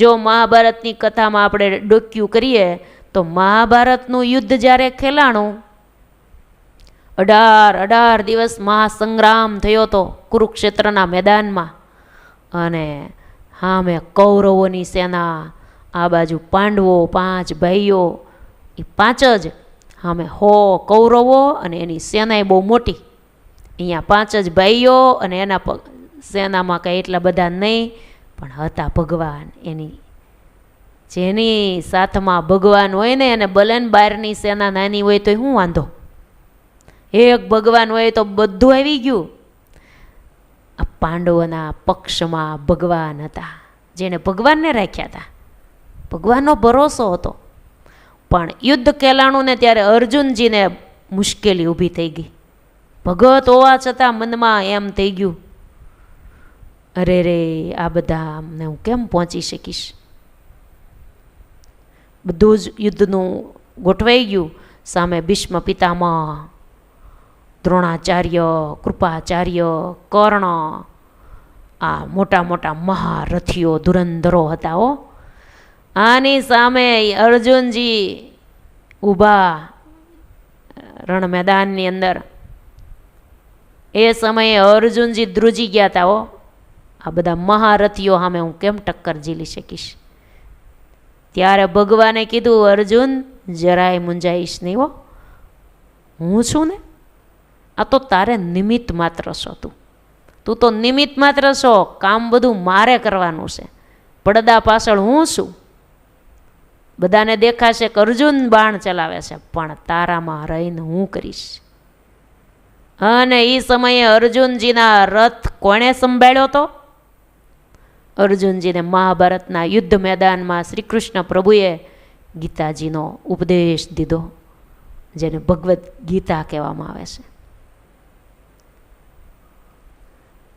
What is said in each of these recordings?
જો મહાભારતની કથામાં આપણે ડોક્યું કરીએ, તો મહાભારતનું યુદ્ધ જ્યારે ખેલાણું, અઢાર અઢાર દિવસ મહાસંગ્રામ થયો હતો કુરુક્ષેત્રના મેદાનમાં. અને હા મેં કૌરવોની સેના, આ બાજુ પાંડવો, પાંચ ભાઈઓ, એ પાંચ જ. હામે હો કૌરવો અને એની સેના બહુ મોટી. અહીંયા પાંચ જ ભાઈઓ અને એના સેનામાં કંઈ એટલા બધા નહીં. પણ હતા ભગવાન એની. જેની સાથમાં ભગવાન હોય ને અને બલન બહારની સેના નાની હોય તો શું વાંધો? એક ભગવાન હોય તો બધું આવી ગયું. આ પાંડવોના પક્ષમાં ભગવાન હતા, જેણે ભગવાનને રાખ્યા હતા. ભગવાનનો ભરોસો હતો. પણ યુદ્ધ કેલાણું ને ત્યારે અર્જુનજીને મુશ્કેલી ઊભી થઈ ગઈ. ભગત હોવા છતાં મનમાં એમ થઈ ગયું અરે રે, આ બધા હું કેમ પહોંચી શકીશ? બધું જ યુદ્ધનું ગોઠવાઈ ગયું. સામે ભીષ્મ પિતામહ, દ્રોણાચાર્ય, કૃપાચાર્ય, કર્ણ, આ મોટા મોટા મહારથીઓ, ધુરંધરો હતા હો. આની સામે અર્જુનજી ઊભા રણ મેદાનની અંદર. એ સમયે અર્જુનજી ધ્રુજી ગયા હતા હો. આ બધા મહારથીઓ સામે હું કેમ ટક્કર ઝીલી શકીશ? ત્યારે ભગવાને કીધું, અર્જુન, જરાય મુંજાઈશ નહીં હો. હું છું ને? આ તો તારે નિમિત્ત માત્ર છો તું. તું તો નિમિત્ત માત્ર છો. કામ બધું મારે કરવાનું છે. પડદા પાછળ હું છું. બધાને દેખાશે કે અર્જુન બાણ ચલાવે છે, પણ તારામાં રહીને હું કરીશ. અને એ સમયે અર્જુનજીના રથ કોણે સંભાળ્યો તો? અર્જુનજીને મહાભારતના યુદ્ધ મેદાનમાં શ્રી કૃષ્ણ પ્રભુએ ગીતાજીનો ઉપદેશ દીધો, જેને ભગવદ્ ગીતા કહેવામાં આવે છે.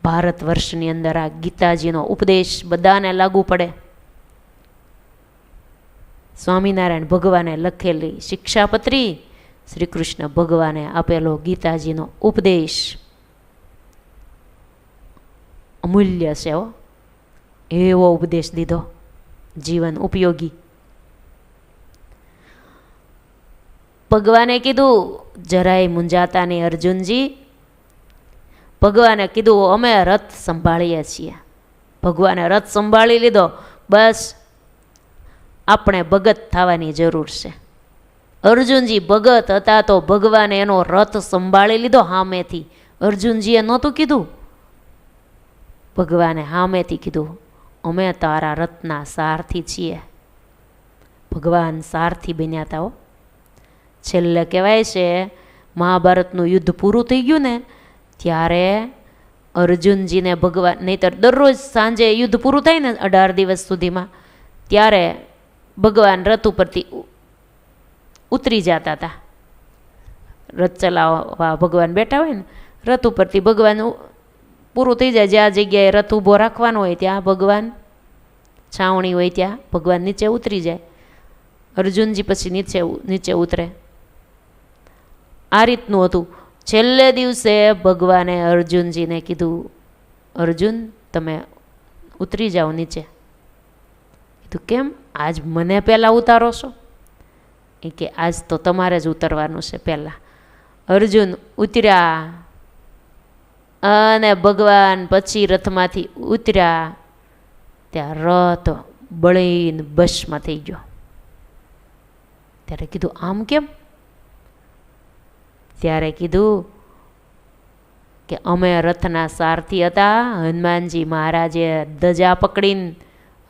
ભારત વર્ષની અંદર આ ગીતાજીનો ઉપદેશ બધાને લાગુ પડે. સ્વામિનારાયણ ભગવાને લખેલી શિક્ષાપત્રી શ્રી કૃષ્ણ ભગવાને આપેલો ગીતાજીનો ઉપદેશ અમૂલ્ય છે હો. એવો ઉપદેશ દીધો. જીવન ઉપયોગી. ભગવાને કીધું, જરાય મુંજાતા નહીં અર્જુનજી. ભગવાને કીધું, અમે રથ સંભાળીએ છીએ. ભગવાને રથ સંભાળી લીધો. બસ, આપણે ભગત થવાની જરૂર છે. અર્જુનજી ભગત હતા તો ભગવાને એનો રથ સંભાળી લીધો હામેથી. અર્જુનજીએ નહોતું કીધું. ભગવાને હામેથી કીધું અમે તારા રથના સારથી છીએ. ભગવાન સારથી બન્યા હતા હો. છેલ્લે કહેવાય છે, મહાભારતનું યુદ્ધ પૂરું થઈ ગયું ને, ત્યારે અર્જુનજીને ભગવાન, નહીતર દરરોજ સાંજે યુદ્ધ પૂરું થાય ને અઢાર દિવસ સુધીમાં, ત્યારે ભગવાન રથ ઉપરથી ઉતરી જતા હતા રથ ચલાવવા ભગવાન બેઠા હોય ને, રથ ઉપરથી ભગવાન પૂરું થઈ જાય. જ્યાં જગ્યાએ રથ ઊભો રાખવાનો હોય ત્યાં ભગવાન છાવણી હોય ત્યાં ભગવાન નીચે ઉતરી જાય. અર્જુનજી પછી નીચે નીચે ઉતરે. આ રીતનું હતું. છેલ્લે દિવસે ભગવાને અર્જુનજીને કીધું, અર્જુન, તમે ઉતરી જાઓ નીચે. કીધું, કેમ? આજ મને પહેલાં ઉતારો છો? એ કે, આજ તો તમારે જ ઉતરવાનું છે પહેલાં. અર્જુન ઉતર્યા. અને ભગવાન પછી રથમાંથી ઉતર્યા. ત્યાં રથ બળીને બસમાં થઈ ગયો. ત્યારે કીધું, આમ કેમ? ત્યારે કીધું કે, અમે રથના સારથી હતા. હનુમાનજી મહારાજે ધજા પકડીને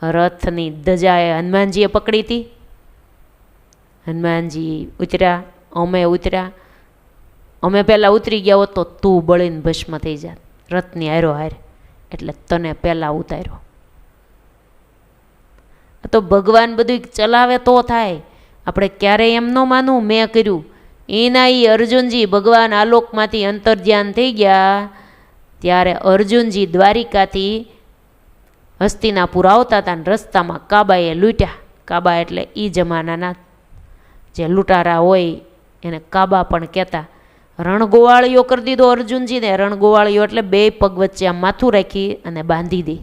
રથની ધજાએ હનુમાનજીએ પકડી હતી. હનુમાનજી ઉતર્યા, અમે ઉતર્યા. અમે પહેલાં ઉતરી ગયા હોત તો તું બળીને ભસ્મ થઈ જાત. રથની હારો હાર. એટલે તને પહેલાં ઉતાર્યો. તો ભગવાન બધું ચલાવે તો થાય. આપણે ક્યારેય એમ ન માનવું. મેં કર્યું. એના એ અર્જુનજી ભગવાન આલોકમાંથી અંતર્ધ્યાન થઈ ગયા. ત્યારે અર્જુનજી દ્વારિકાથી હસ્તિનાપુર આવતા હતા ને રસ્તામાં કાબાએ લૂંટ્યા. કાબા એટલે એ જમાનાના જે લૂંટારા હોય એને કાબા પણ કહેતા. રણગોવાળીઓ કરી દીધો અર્જુનજીને. રણગોવાળીઓ એટલે બે પગ વચ્ચે આમ માથું રાખી અને બાંધી દે.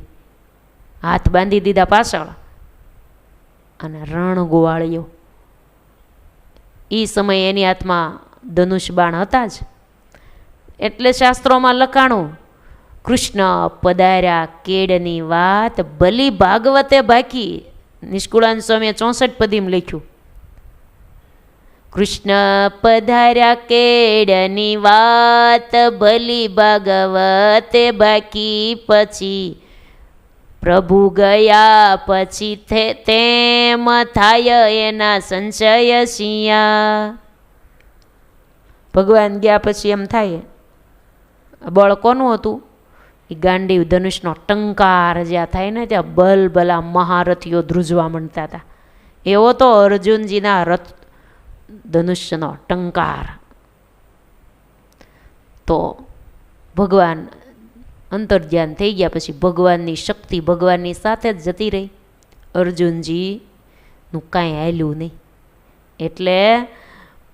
હાથ બાંધી દીધા પાછળ. અને રણ ગોવાળિયો એ સમયે એની હાથમાં ધનુષ બાણ હતા જ. એટલે શાસ્ત્રોમાં લખાણું, કૃષ્ણ પધાર્યા કેડની વાત બલી ભાગવતે બાકી. નિષ્કુળાન સ્વામીએ ચોસઠ પદીમ લખ્યું. કૃષ્ણ પધાર્યા કેડની વાત, ભલી ભાગવતે બાકી પછી પ્રભુ ગયા પછી તેમ થાય એના સંશય શિયા. ભગવાન ગયા પછી એમ થાય. બળ કોનું હતું? એ ગાંડીવ ધનુષનો ટંકાર જ્યાં થાય ને ત્યાં બલ બલા મહારથીઓ ધ્રુજવા માંડતા હતા. એવો તો અર્જુનજીના રથ ધનુષ્યનો ટંકાર તો ભગવાન અંતર્ધ્યાન થઈ ગયા પછી ભગવાનની શક્તિ ભગવાનની સાથે જ જતી રહી અર્જુનજીનું કાંઈ હાલ્યું નહીં એટલે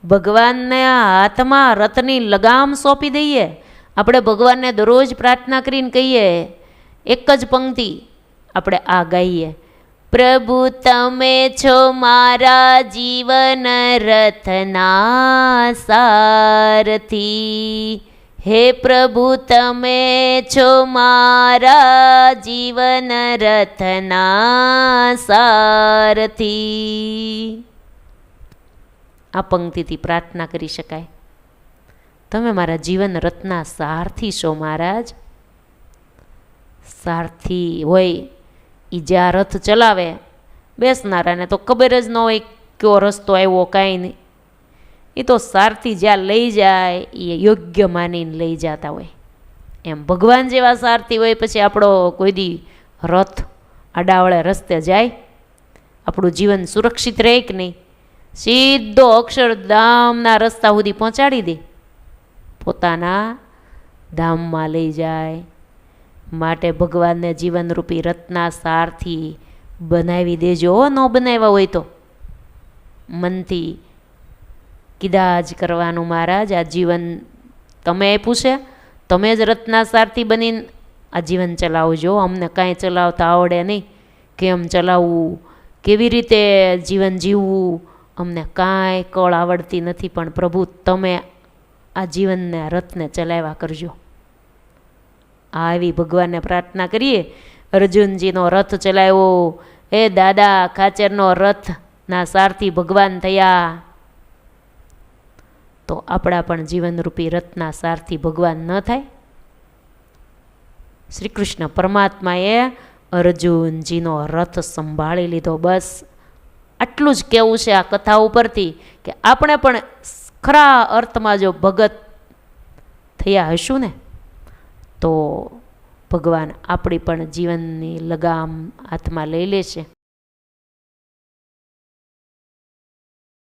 ભગવાનને હાથમાં રથની લગામ સોંપી દઈએ આપણે ભગવાનને દરરોજ પ્રાર્થના કરીને કહીએ એક જ પંક્તિ આપણે આ ગાઈએ પ્રભુ, તમે છો મારા જીવન રથના સારથી. હે પ્રભુ, તમે છો મારા જીવન રથના સારથી. આ પંક્તિથી પ્રાર્થના કરી શકાય. તમે મારા જીવન રથના સારથી છો મહારાજ. સારથી હોય એ જ્યાં રથ ચલાવે, બેસનારાને તો ખબર જ ન હોય કયો રસ્તો આવ્યો, કાંઈ નહીં. એ તો સારથી જ્યાં લઈ જાય એ યોગ્ય માનીને લઈ જતા હોય. એમ ભગવાન જેવા સારથી હોય, પછી આપણો કોઈ દી રથ અડાવળે રસ્તે જાય, આપણું જીવન સુરક્ષિત રહે કે નહીં? સીધો અક્ષરધામના રસ્તા સુધી પહોંચાડી દે. પોતાના ધામમાં લઈ જાય માટે ભગવાનને જીવનરૂપી રત્ના સારથી બનાવી દેજો. ન બનાવ્યા હોય તો. મનથી કીધા જ કરવાનું મહારાજ, આ જીવન તમે આપ્યું છે? તમે જ રત્નાસારથી બનીને આ જીવન ચલાવજો. અમને કાંઈ ચલાવતા આવડે નહીં કેમ ચલાવવું. કેવી રીતે જીવન જીવવું? અમને કાંઈ કળ આવડતી નથી, પણ પ્રભુ, તમે આ જીવનને રથને ચલાવ્યા કરજો. આવી ભગવાનને પ્રાર્થના કરીએ. અર્જુનજીનો રથ ચલાવ્યો. એ દાદા, ખાચરનો રથના સારથી ભગવાન થયા. તો આપણા પણ જીવનરૂપી રથના સારથી ભગવાન ન થાય? શ્રી કૃષ્ણ પરમાત્માએ અર્જુનજીનો રથ સંભાળી લીધો. બસ આટલું જ કહેવું છે આ કથા ઉપરથી કે આપણે પણ ખરા અર્થમાં જો ભગત થયા હશું ને તો ભગવાન આપણી પણ જીવનની લગામ હાથમાં લઈ લે છે.